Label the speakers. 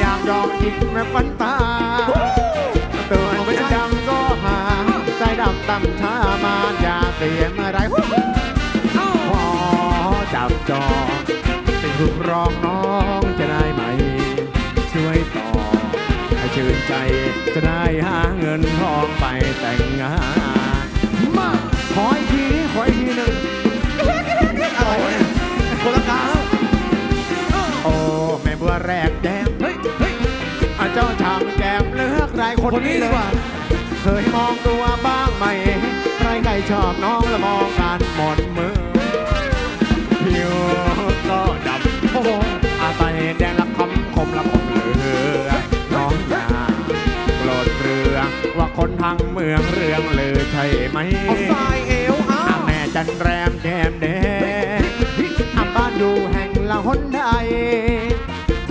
Speaker 1: อยากยอมยิงแม่ฟันตาตัวจะดำก็หาใจดำต่ำช้ามาอย่าเสียเมื่อไรพอจับจองเป็นทุกร้องน้องจะได้ไหม ช่วยต่อให้ชื่นใจจะได้หาเงินทองไปแต่งงานมาขออีกทีขออีกทีหนึ่ง
Speaker 2: อะไรวะเนี่ยคนละกา
Speaker 1: โอ้แม่บัวแรกแก้ เจ้าชามแก้มเลือกใครคน
Speaker 2: คนนี้
Speaker 1: นี้
Speaker 2: ดี
Speaker 1: เล
Speaker 2: กว่า
Speaker 1: ยเคยมองตัวบ้างไหมใครใครชอบน้องและมองกันหมดมือผิวก็ดำ
Speaker 2: โอ้โห
Speaker 1: อาตายแดงละคำคมละคมเหลือน้องอย่าโกรธเรือว่าคนทั้งเมืองเรื่องลือใช่ไหม
Speaker 2: เอาทรายเอวอ้า
Speaker 1: อาวแม่จันแรมแก้มแดงอาบ้านอยู่แห่งละหนใด